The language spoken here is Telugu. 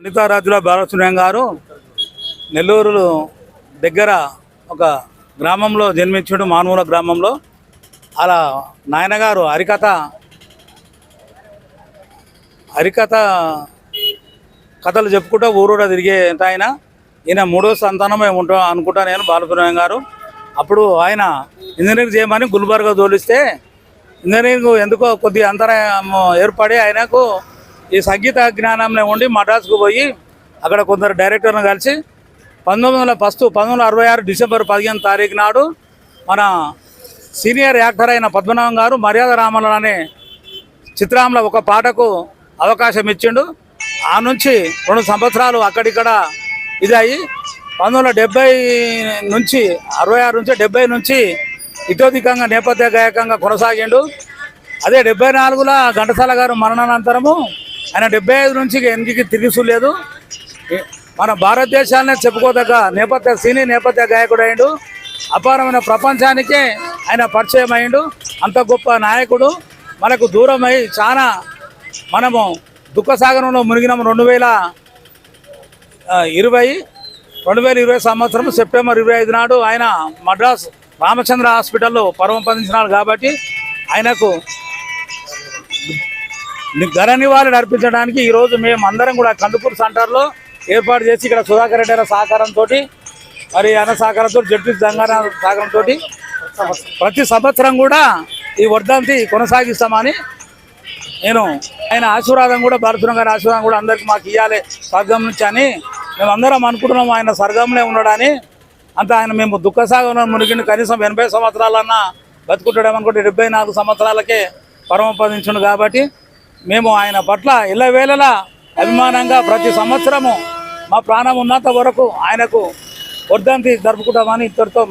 పండితారాజుల బాలసుబ్రహ్మణ్యం గారు నెల్లూరు దగ్గర ఒక గ్రామంలో జన్మించాడు మానవుల గ్రామంలో. అలా నాయనగారు హరికథ హరికథ కథలు చెప్పుకుంటూ ఊరూర తిరిగే ఆయన ఈయన మూడో సంతానమే ఉంటా అనుకుంటా నేను బాలసుబ్రహ్మణ్యం గారు. అప్పుడు ఆయన ఇంజనీరింగ్ చేయమని గుల్బర్గా తోలిస్తే ఇంజనీరింగ్ ఎందుకో కొద్ది అంతరాయం ఏర్పడి ఆయనకు ఈ సంగీత జ్ఞానంలో ఉండి మద్రాసుకు పోయి అక్కడ కొందరు డైరెక్టర్ను కలిసి పంతొమ్మిది వందల ఫస్ట్ పంతొమ్మిది అరవై ఆరు డిసెంబర్ పదిహేను తారీఖు నాడు మన సీనియర్ యాక్టర్ అయిన పద్మనాభం గారు మర్యాద రామన్ అనే చిత్రంలో ఒక పాటకు అవకాశం ఇచ్చిండు. ఆ నుంచి రెండు సంవత్సరాలు అక్కడిక్కడ ఇది అయ్యి పంతొమ్మిది వందల నుంచి అరవై ఆరు నుంచి డెబ్బై నుంచి ఇటోధికంగా నేపథ్య గాయకంగా కొనసాగిండు. అదే డెబ్బై నాలుగులో ఘంటసాల గారు మరణానంతరము ఆయన డెబ్బై ఐదు నుంచి ఎందుకు తిరిగి లేదు. మన భారతదేశాన్ని చెప్పుకోదగ్గ నేపథ్య సినీ నేపథ్య గాయకుడు అయిండు అపారమైన ప్రపంచానికే ఆయన పరిచయం అయిండు అంత గొప్ప నాయకుడు. మనకు దూరమై చాలా మనము దుఃఖసాగరంలో మునిగినాము. రెండు వేల ఇరవై రెండు వేల ఇరవై సంవత్సరం సెప్టెంబర్ ఇరవై ఐదు నాడు ఆయన మద్రాస్ రామచంద్ర హాస్పిటల్లో పరమపదించినాడు కాబట్టి ఆయనకు ఘన నివాళులు అర్పించడానికి ఈరోజు మేము అందరం కూడా కందుకూరు సెంటర్లో ఏర్పాటు చేసి ఇక్కడ సుధాకర్ రెడ్డి గారి సహకారంతో మరి అన్న సహకారంతో జడ్పీ తెలంగాణ సహకారంతో ప్రతి సంవత్సరం కూడా ఈ వర్ధంతి కొనసాగిస్తామని నేను ఆయన ఆశీర్వాదం కూడా భరతురం గారి ఆశీర్వాదం కూడా అందరికి మాకు ఇవ్వాలి స్వర్గం నుంచి అని మేమందరం అనుకుంటున్నాం ఆయన స్వర్గంలో ఉన్నాడని అంత ఆయన మేము దుఃఖసాగంలో మునిగిన కనీసం ఎనభై సంవత్సరాలన్నా బతుకుంటాడేమనుకుంటే డెబ్బై నాలుగు సంవత్సరాలకే పరమపదించుండు కాబట్టి మేము ఆయన పట్ల ఇళ్ళవేళలా అభిమానంగా ప్రతి సంవత్సరము మా ప్రాణం ఉన్నంత వరకు ఆయనకు వర్ధంతి జరుపుకుంటామని ఇద్దరితో